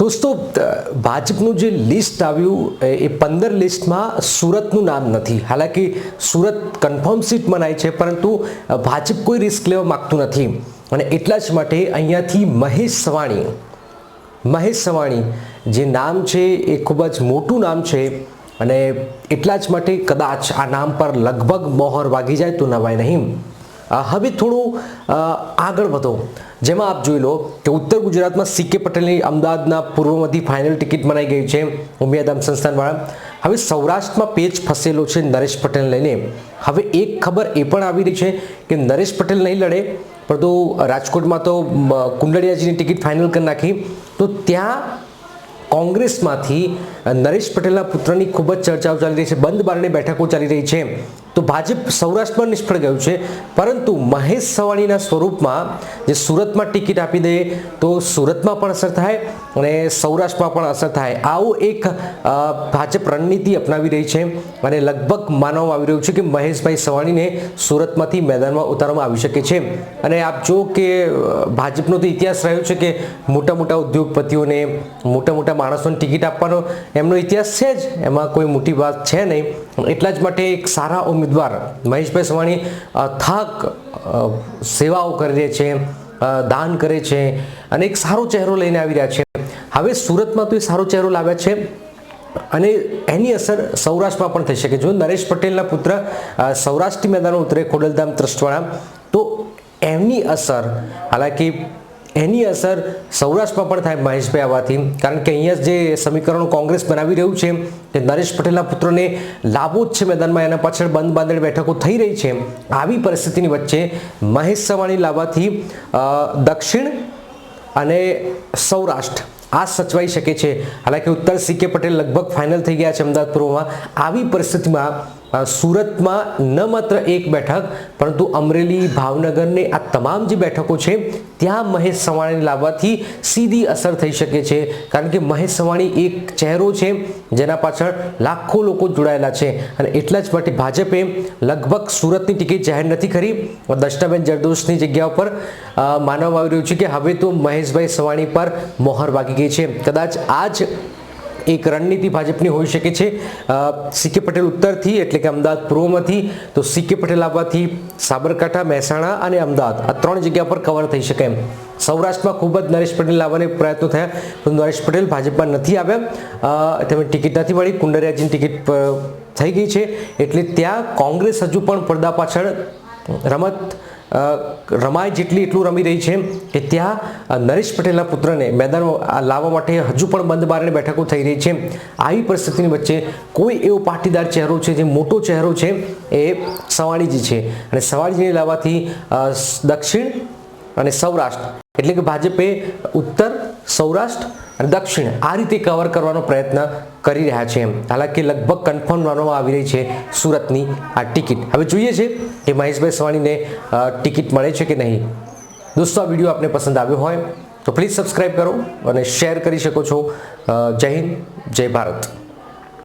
દોસ્તો ભાજપનું જે લિસ્ટ આવ્યું, એ પંદર લિસ્ટમાં સુરતનું નામ નથી. હાલાકી સુરત કન્ફર્મ સીટ મનાય છે, પરંતુ ભાજપ કોઈ રિસ્ક લેવા માગતું નથી. અને એટલા જ માટે અહીંયાથી મહેશ સવાણી મહેશ સવાણી, જે નામ છે, એ ખૂબ જ મોટું નામ છે, અને એટલા જ માટે કદાચ આ નામ પર લગભગ મોહર વાગી જાય તો નવાય નહીં. હવે થોડું આગળ વધો. જેમાં આપ જોઈ લો કે ઉત્તર ગુજરાતમાં સીકે પટેલની અમદાવાદના પૂર્વમાંથી ફાઇનલ ટિકિટ મનાઈ ગઈ છે ઉમિયાધામ સંસ્થાનવાળા. હવે સૌરાષ્ટ્રમાં પેચ ફસેલો છે નરેશ પટેલ લઈને. હવે એક ખબર એ પણ આવી રહી છે કે નરેશ પટેલ નહીં લડે, પરંતુ રાજકોટમાં તો કુંડળિયાજીની ટિકિટ ફાઇનલ કરી નાખી. તો ત્યાં કોંગ્રેસમાંથી નરેશ પટેલના પુત્રની ખૂબ જ ચર્ચાઓ ચાલી રહી છે, બંધ બારણે બેઠકો ચાલી રહી છે. તો ભાજપ સૌરાષ્ટ્રમાં નિષ્ફળ ગયું છે. પરંતુ મહેશ સવાણીના સ્વરૂપમાં જે સુરતમાં ટિકિટ આપી દે તો સુરતમાં પણ અસર થાય અને સૌરાષ્ટ્રમાં પણ અસર થાય. આવું એક ભાજપ રણનીતિ અપનાવી રહી છે અને લગભગ માનવામાં આવી રહ્યું છે કે મહેશભાઈ સવાણીને સુરતમાંથી મેદાનમાં ઉતારવામાં આવી શકે છે. અને આપ જો કે ભાજપનો તો ઇતિહાસ રહ્યો છે કે મોટા મોટા ઉદ્યોગપતિઓને, મોટા મોટા માણસોને ટિકિટ આપવાનો એમનો ઇતિહાસ છે જ. એમાં કોઈ મોટી વાત છે નહીં. એટલા જ માટે એક સારા ઉમેદવાર મહેશભાઈ સવાણી થાક સેવાઓ કરી છે દાન કરે છે અને એક સારો ચહેરો લઈને આવી રહ્યા છે. હવે સુરતમાં તો એ સારો ચહેરો લાવ્યા છે અને એની અસર સૌરાષ્ટ્રમાં પણ થઈ શકે. જો નરેશ પટેલના પુત્ર સૌરાષ્ટ્રી મેદાનો ઉતરે ખોડલધામ ત્રસ્ટવાળા તો એમની અસર, હાલાકી એની અસર સૌરાષ્ટ્રમાં પણ થાય મહેશભાઈ આવવાથી કારણ કે અહીંયા જે સમીકરણો કોંગ્રેસ બનાવી રહ્યું છે કે નરેશ પટેલના પુત્રને લાભો જ છે મેદાનમાં, એના પાછળ બંધ બાંધેલ બેઠકો થઈ રહી છે. આવી પરિસ્થિતિની વચ્ચે મહેશ સવાણી લાવવાથી દક્ષિણ અને સૌરાષ્ટ્ર આ સચવાઈ શકે છે. હાલાકી ઉત્તર સીકે પટેલ લગભગ ફાઇનલ થઈ ગયા છે અમદાવાદ પૂર્વમાં. આવી પરિસ્થિતિમાં સુરતમાં ન માત્ર એક બેઠક, પરંતુ અમરેલી, ભાવનગરની આ તમામ જે બેઠકો છે, ત્યાં મહેશ સવાણીને લાવવાથી સીધી અસર થઈ શકે છે. કારણ કે મહેશ સવાણી એક ચહેરો છે, જેના પાછળ લાખો લોકો જોડાયેલા છે. અને એટલા જ માટે ભાજપે લગભગ સુરતની ટિકિટ જાહેર નથી કરી. દર્શનાબેન જરદોશની જગ્યા ઉપર માનવામાં આવી રહ્યું છે કે હવે તો મહેશભાઈ સવાણી પર મોહર વાગી ગઈ છે. કદાચ આ જ એક રણનીતિ ભાજપની હોઈ શકે છે. સી સીકે પટેલ ઉત્તરથી એટલે કે અમદાવાદ પૂર્વમાંથી, તો સીકે પટેલ આવવાથી સાબરકાંઠા, મહેસાણા અને અમદાવાદ આ ત્રણ જગ્યા પર કવર થઈ શકે એમ. સૌરાષ્ટ્રમાં ખૂબ જ નરેશ પટેલ લાવવાના પ્રયત્નો થયા પણ નરેશ પટેલ ભાજપમાં નથી આવ્યા. તેમને ટિકિટ નથી મળી, કુંડરિયાજીની ટિકિટ થઈ ગઈ છે. એટલે ત્યાં કોંગ્રેસ હજુ પણ પડદા પાછળ રમત રમાય જેટલી એટલું રમી રહી છે કે ત્યાં નરેશ પટેલના પુત્રને મેદાનમાં લાવવા માટે હજુ પણ બંધ બારણે બેઠકો થઈ રહી છે. આવી પરિસ્થિતિની વચ્ચે કોઈ એવો પાટીદાર ચહેરો છે, જે મોટો ચહેરો છે, એ સવાણીજી છે. અને સવાણીજીને લાવવાથી દક્ષિણ અને સૌરાષ્ટ્ર. એટલે કે ભાજપે ઉત્તર, સૌરાષ્ટ્ર અને દક્ષિણ આ રીતે કવર કરવાનો પ્રયત્ન કરી રહ્યા છે એમ. હાલાકી લગભગ કન્ફર્મ માનવામાં આવી રહી છે સુરતની આ ટિકિટ. હવે જોઈએ છે કે મહેશભાઈ સવાણીને ટિકિટ મળે છે કે નહીં. દોસ્તો, આ વીડિયો આપને પસંદ આવ્યો હોય તો પ્લીઝ સબસ્ક્રાઈબ કરો અને શેર કરી શકો છો. જય હિન્દ, જય ભારત.